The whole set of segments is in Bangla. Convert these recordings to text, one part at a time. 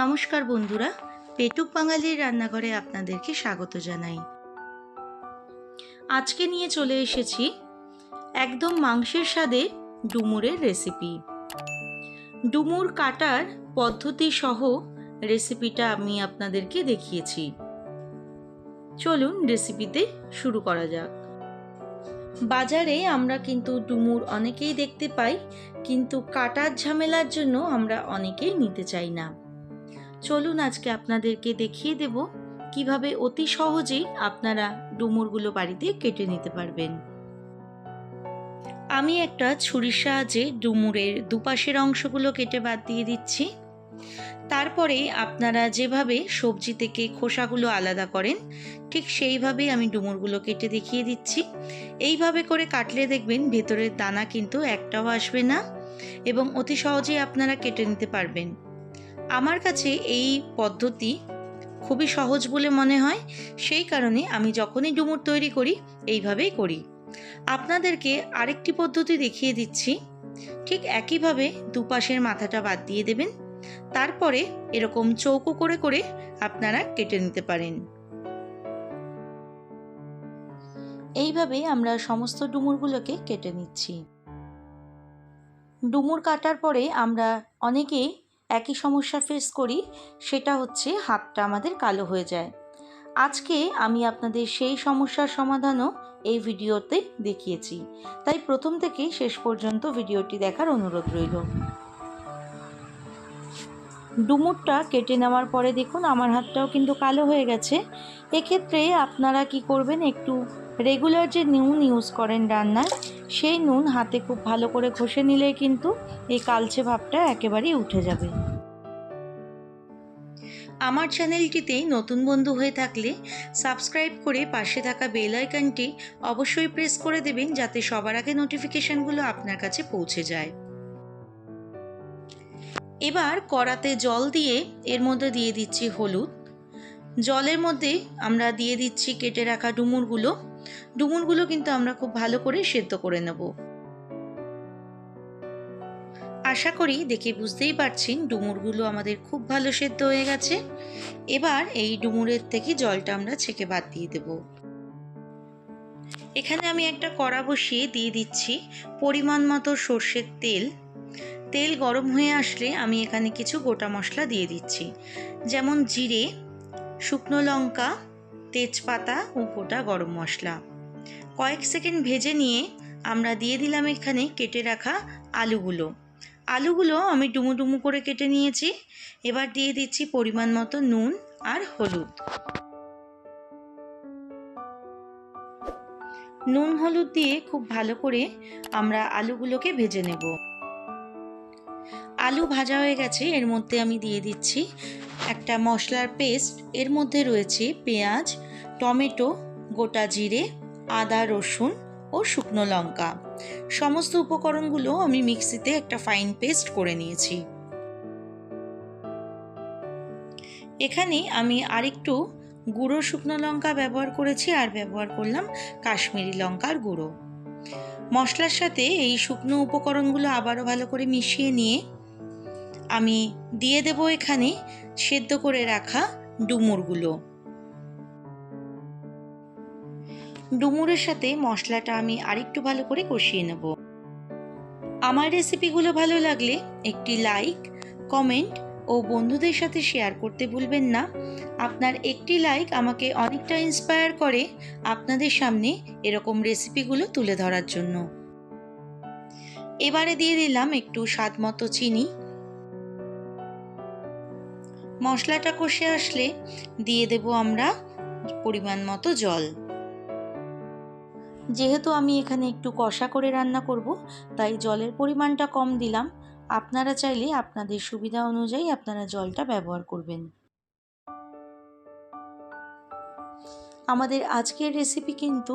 নমস্কার বন্ধুরা, পেটুক বাঙালির রান্নাঘরে আপনাদেরকে স্বাগত জানাই। আজকে নিয়ে চলে এসেছি একদম মাংসের স্বাদে ডুমুরের রেসিপি। ডুমুর কাটার পদ্ধতি সহ রেসিপিটা আমি আপনাদেরকে দেখিয়েছি। চলুন রেসিপিতে শুরু করা যাক। বাজারে আমরা কিন্তু ডুমুর অনেকেই দেখতে পাই, কিন্তু কাটার ঝামেলার জন্য আমরা অনেকেই নিতে চাই না। চলুন আজকে আপনাদেরকে দেখিয়ে দেব কীভাবে অতি সহজেই আপনারা ডুমুরগুলো বাড়িতে কেটে নিতে পারবেন। আমি একটা ছুরির সাহায্যে ডুমুরের দুপাশের অংশগুলো কেটে বাদ দিয়ে দিচ্ছি। তারপরে আপনারা যেভাবে সবজি থেকে খোসাগুলো আলাদা করেন, ঠিক সেইভাবেই আমি ডুমুরগুলো কেটে দেখিয়ে দিচ্ছি। এইভাবে করে কাটলে দেখবেন ভেতরের দানা কিন্তু একটাও আসবে না এবং অতি সহজেই আপনারা কেটে নিতে পারবেন। আমার কাছে এই পদ্ধতি খুবই সহজ বলে মনে হয়। সেই কারণে আমি যখনই ডুমুর তৈরি করি, এইভাবেই করি। আপনাদেরকে আরেকটি পদ্ধতি দেখিয়ে দিচ্ছি। ঠিক একইভাবে দুপাশের মাথাটা বাদ দিয়ে দেবেন। তারপরে এরকম চৌকো করে করে আপনারা কেটে নিতে পারেন। এইভাবে আমরা সমস্ত ডুমুরগুলোকে কেটে নিচ্ছি। ডুমুর কাটার পরে আমরা অনেকেই একই সমস্যা ফেস করি, সেটা হচ্ছে হাতটা আমাদের কালো হয়ে যায়। আজকে আমি আপনাদের সেই সমস্যার সমাধানও এই ভিডিওতে দেখিয়েছি। তাই প্রথম থেকে শেষ পর্যন্ত ভিডিওটি দেখার অনুরোধ রইল। ডুমুরটা কেটে নেওয়ার পরে দেখুন, আমার হাতটাও কিন্তু কালো হয়ে গেছে। এক্ষেত্রে আপনারা কি করবেন, একটু রেগুলার যে নুন ইউজ করেন রান্নায় সেই নুন হাতে খুব ভালো করে ঘষে নিলে কিন্তু এই কালচে ভাবটা একেবারেই উঠে যাবে। আমার চ্যানেলটিতে নতুন বন্ধু হয়ে থাকলে সাবস্ক্রাইব করে পাশে থাকা বেল আইকনটি অবশ্যই প্রেস করে দেবেন যাতে সবার আগে নোটিফিকেশনগুলো আপনার কাছে পৌঁছে যায়। এবার কড়াতে জল দিয়ে এর মধ্যে দিয়ে দিচ্ছি হলুদ। জলের মধ্যে আমরা দিয়ে দিচ্ছি কেটে রাখা ডুমুরগুলো। ডুমুরগুলো কিন্তু আমরা খুব ভালো করে সেদ্ধ করে নেব। আশা করি দেখে বুঝতেই পারছেন ডুমুরগুলো আমাদের খুব ভালো সেদ্ধ হয়ে গেছে। এবার এই ডুমুরের থেকে জলটা আমরা ছেঁকে বাদ দিয়ে দেব। এখানে আমি একটা কড়া বসিয়ে দিয়ে দিচ্ছি পরিমাণ মতো সর্ষের তেল। তেল গরম হয়ে আসলে আমি এখানে কিছু গোটা মশলা দিয়ে দিচ্ছি। যেমন জিরে, শুকনো লঙ্কা তেজপাতা ও গোটা গরম মশলা। কয়েক সেকেন্ড ভেজে নিয়ে আমরা দিয়ে দিলাম এখানে কেটে রাখা আলুগুলো। আলুগুলো আমি ডুমু ডুমু করে কেটে নিয়েছি। এবার দিয়ে দিচ্ছি পরিমাণ মতো নুন আর হলুদ। নুন হলুদ দিয়ে খুব ভালো করে আমরা আলুগুলোকে ভেজে নেব। আলু ভাজা হয়ে গেছে, এর মধ্যে আমি দিয়ে দিচ্ছি একটা মশলার পেস্ট। এর মধ্যে রয়েছে পেঁয়াজ, টমেটো, গোটা জিরে, আদা, রসুন ও শুকনো লঙ্কা। সমস্ত উপকরণগুলো আমি মিক্সিতে একটা ফাইন পেস্ট করে নিয়েছি। এখানে আমি আরেকটু গুঁড়ো শুকনো লঙ্কা ব্যবহার করেছি, আর ব্যবহার করলাম কাশ্মীরি লঙ্কার গুঁড়ো। মশলার সাথে এই শুকনো উপকরণগুলো আবারও ভালো করে মিশিয়ে নিয়ে আমি দিয়ে দেব এখানে সেদ্ধ করে রাখা ডুমুরগুলো। ডুমুরের সাথে মশলাটা আমি আরেকটু ভালো করে কষিয়ে নেব। আমার রেসিপিগুলো ভালো লাগলে একটি লাইক, কমেন্ট ও বন্ধুদের সাথে শেয়ার করতে ভুলবেন না। আপনার একটি লাইক আমাকে অনেকটা ইন্সপায়ার করে আপনাদের সামনে এরকম রেসিপিগুলো তুলে ধরার জন্য। এবারে দিয়ে দিলাম একটু স্বাদ মতো চিনি। মশলাটা কষে আসলে দিয়ে দেব আমরা পরিমাণ মতো জল। যেহেতু আমি এখানে একটু কষা করে রান্না করব, তাই জলের পরিমাণটা কম দিলাম। আপনারা চাইলে আপনাদের সুবিধা অনুযায়ী আপনারা জলটা ব্যবহার করবেন। আমাদের আজকের রেসিপি কিন্তু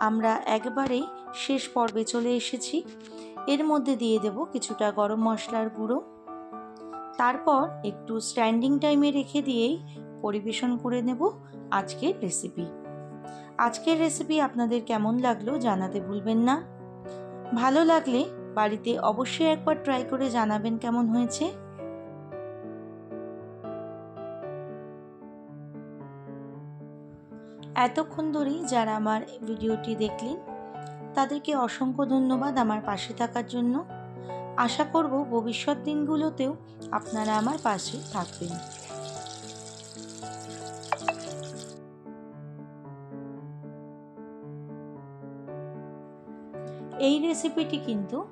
আমরা একবারেই শেষ পর্বে চলে এসেছি। এর মধ্যে দিয়ে দেব কিছুটা গরম মশলার গুঁড়ো। তারপর একটু স্ট্যান্ডিং টাইমে রেখে দিয়েই পরিবেশন করে নেব আজকের রেসিপি আজকের রেসিপি আপনাদের কেমন লাগল জানাতে ভুলবেন না। ভালো লাগলে বাড়িতে অবশ্যই একবার ট্রাই করে জানাবেন কেমন হয়েছে। এতক্ষণ ধরেই যারা আমার ভিডিওটি দেখলেন, তাদেরকে অসংখ্য ধন্যবাদ আমার পাশে থাকার জন্য। আশা করব ভবিষ্যৎ দিনগুলোতেও আপনারা আমার পাশে থাকবেন। এই রেসিপিটি কিন্তু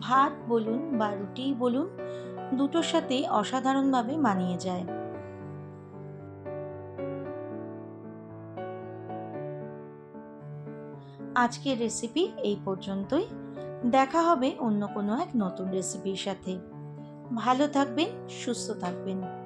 ভাত বলুন বা রুটি বলুন, দুটোর সাথেই অসাধারণভাবে মানিয়ে যায়। আজকের রেসিপি এই পর্যন্তই। দেখা হবে অন্য কোনো এক নতুন রেসিপির সাথে। ভালো থাকবেন সুস্থ থাকবেন।